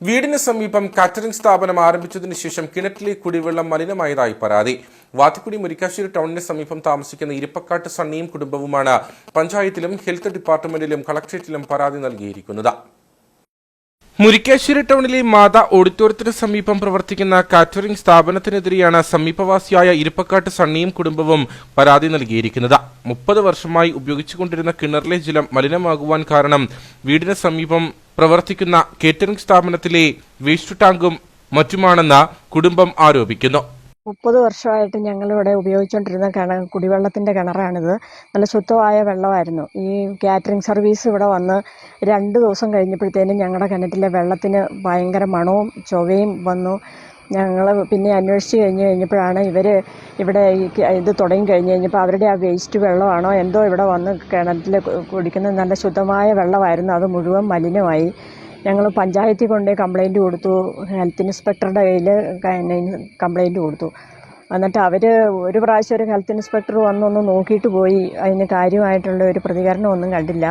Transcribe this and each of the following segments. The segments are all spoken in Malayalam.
വീടിന് സമീപം കാറ്ററിംഗ് സ്ഥാപനം ആരംഭിച്ചതിന് ശേഷം കിണറ്റിലെ കുടിവെള്ളം മലിനമായതായി പരാതി. വാത്തിക്കുടി മുരിക്കാശ്ശേരി ടൗണിന് സമീപം താമസിക്കുന്ന ഇരിപ്പക്കാട്ട് സണ്ണിയും കുടുംബവുമാണ് പഞ്ചായത്തിലും ഹെൽത്ത് ഡിപ്പാർട്ട്മെന്റിലും കളക്ട്രേറ്റിലും പരാതി നൽകിയിരിക്കുന്നത്. മുരിക്കാശ്ശേരി ടൗണിലെ മാതാ ഓഡിറ്റോറിയത്തിന് സമീപം പ്രവർത്തിക്കുന്ന കാറ്ററിംഗ് സ്ഥാപനത്തിനെതിരെയാണ് സമീപവാസിയായ ഇരുപ്പക്കാട്ട് സണ്ണിയും കുടുംബവും പരാതി നൽകിയിരിക്കുന്നത്. മുപ്പത് വർഷമായി ഉപയോഗിച്ചുകൊണ്ടിരുന്ന കിണറിലെ ജലം മലിനമാകുവാൻ കാരണം വീടിന് സമീപം പ്രവർത്തിക്കുന്ന കേറ്ററിംഗ് സ്ഥാപനത്തിലെ വേസ്റ്റ് ടാങ്കും മറ്റുമാണെന്ന് കുടുംബം ആരോപിക്കുന്നു. മുപ്പത് വർഷമായിട്ട് ഞങ്ങളിവിടെ ഉപയോഗിച്ചുകൊണ്ടിരുന്ന കിണ കുടിവെള്ളത്തിന്റെ കിണറാണിത്. നല്ല ശുദ്ധമായ വെള്ളമായിരുന്നു. ഈ കാറ്ററിംഗ് സർവീസ് ഇവിടെ വന്ന് രണ്ട് ദിവസം കഴിഞ്ഞപ്പോഴത്തേനും ഞങ്ങളുടെ കിണറ്റിലെ വെള്ളത്തിന് ഭയങ്കര മണവും ചൊവയും വന്നു. ഞങ്ങൾ പിന്നെ അന്വേഷിച്ച് കഴിഞ്ഞ് കഴിഞ്ഞപ്പോഴാണ് ഇവർ ഇവിടെ ഇത് തുടങ്ങി കഴിഞ്ഞ് കഴിഞ്ഞപ്പോൾ അവരുടെ ആ വേസ്റ്റ് വെള്ളമാണോ എന്തോ ഇവിടെ വന്ന് കിണറ്റിൽ കുടിക്കുന്നത്. നല്ല ശുദ്ധമായ വെള്ളമായിരുന്നു. അത് മുഴുവൻ മലിനമായി. ഞങ്ങൾ പഞ്ചായത്തിൽ കൊണ്ട് കംപ്ലൈന്റ് കൊടുത്തു. ഹെൽത്ത് ഇൻസ്പെക്ടറുടെ കയ്യിൽ കംപ്ലൈന്റ് കൊടുത്തു. എന്നിട്ട് അവർ ഒരു പ്രാവശ്യം ഒരു ഹെൽത്ത് ഇൻസ്പെക്ടർ വന്നൊന്ന് നോക്കിയിട്ട് പോയി. അതിന് കാര്യമായിട്ടുള്ള ഒരു പ്രതികരണം ഒന്നും കണ്ടില്ല.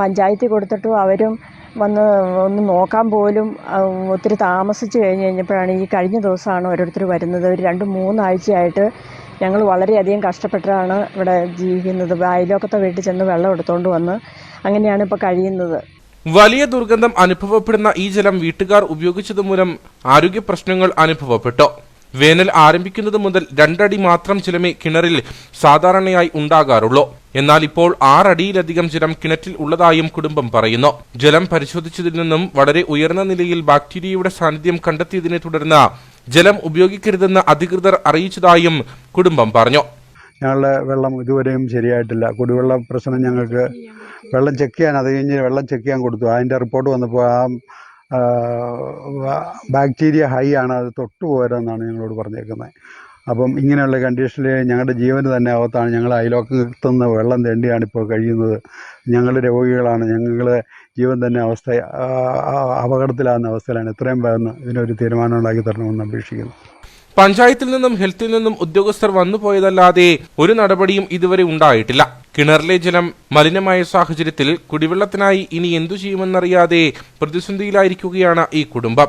പഞ്ചായത്തിൽ കൊടുത്തിട്ടും അവരും വന്ന് ഒന്ന് നോക്കാൻ പോലും ഒത്തിരി താമസിച്ച് കഴിഞ്ഞ് കഴിഞ്ഞപ്പോഴാണ് ഈ കഴിഞ്ഞ ദിവസമാണ് ഓരോരുത്തർ വരുന്നത്. ഒരു രണ്ട് മൂന്നാഴ്ചയായിട്ട് ഞങ്ങൾ വളരെയധികം കഷ്ടപ്പെട്ടാണ് ഇവിടെ ജീവിക്കുന്നത്. അയലോക്കത്തെ വീട്ടിൽ ചെന്ന് വെള്ളം എടുത്തുകൊണ്ട് വന്ന് അങ്ങനെയാണ് ഇപ്പോൾ കഴിയുന്നത്. വലിയ ദുർഗന്ധം അനുഭവപ്പെടുന്ന ഈ ജലം വീട്ടുകാർ ഉപയോഗിച്ചതുമൂലം ആരോഗ്യ പ്രശ്നങ്ങൾ അനുഭവപ്പെട്ടു? വേനൽ ആരംഭിക്കുന്നത് മുതൽ രണ്ടടി മാത്രം ജലമേ കിണറിൽ സാധാരണയായി ഉണ്ടാകാറുള്ളൂ. എന്നാൽ ഇപ്പോൾ ആറടിയിലധികം ജലം കിണറ്റിൽ ഉള്ളതായും കുടുംബം പറയുന്നു. ജലം പരിശോധിച്ചതിൽ നിന്നും വളരെ ഉയർന്ന നിലയിൽ ബാക്ടീരിയയുടെ സാന്നിധ്യം കണ്ടെത്തിയതിനെ തുടർന്ന് ജലം ഉപയോഗിക്കരുതെന്ന് അധികൃതർ അറിയിച്ചതായും കുടുംബം പറഞ്ഞു. ഞങ്ങളുടെ വെള്ളം ഇതുവരെയും ശരിയായിട്ടില്ല. കുടിവെള്ള പ്രശ്നം ഞങ്ങൾക്ക് വെള്ളം ചെക്ക് ചെയ്യാൻ അത് കഴിഞ്ഞ് വെള്ളം ചെക്ക് ചെയ്യാൻ കൊടുത്തു. അതിന്റെ റിപ്പോർട്ട് വന്നപ്പോൾ ആ ബാക്ടീരിയ ഹൈ ആണ്. അത് തൊട്ടു പോരെന്നാണ് ഞങ്ങളോട് പറഞ്ഞേക്കുന്നത്. അപ്പം ഇങ്ങനെയുള്ള കണ്ടീഷനിൽ ഞങ്ങളുടെ ജീവന് തന്നെ അകത്താണ്. ഞങ്ങൾ അയലോക്കത്തുനിന്ന് വെള്ളം തേണ്ടിയാണ് ഇപ്പോൾ കഴിയുന്നത്. ഞങ്ങൾ രോഗികളാണ്. ഞങ്ങൾ ജീവൻ തന്നെ അവസ്ഥ അപകടത്തിലാകുന്ന അവസ്ഥയിലാണ്. എത്രയും വേഗം ഇതിനൊരു തീരുമാനം ഉണ്ടാക്കി തരണമെന്ന് അപേക്ഷിക്കുന്നു. പഞ്ചായത്തിൽ നിന്നും ഹെൽത്തിൽ നിന്നും ഉദ്യോഗസ്ഥർ വന്നുപോയതല്ലാതെ ഒരു നടപടിയും ഇതുവരെ ഉണ്ടായിട്ടില്ല. കിണറിലെ ജലം മലിനമായ സാഹചര്യത്തിൽ കുടിവെള്ളത്തിനായി ഇനി എന്തു ചെയ്യുമെന്നറിയാതെ പ്രതിസന്ധിയിലായിരിക്കുകയാണ് ഈ കുടുംബം.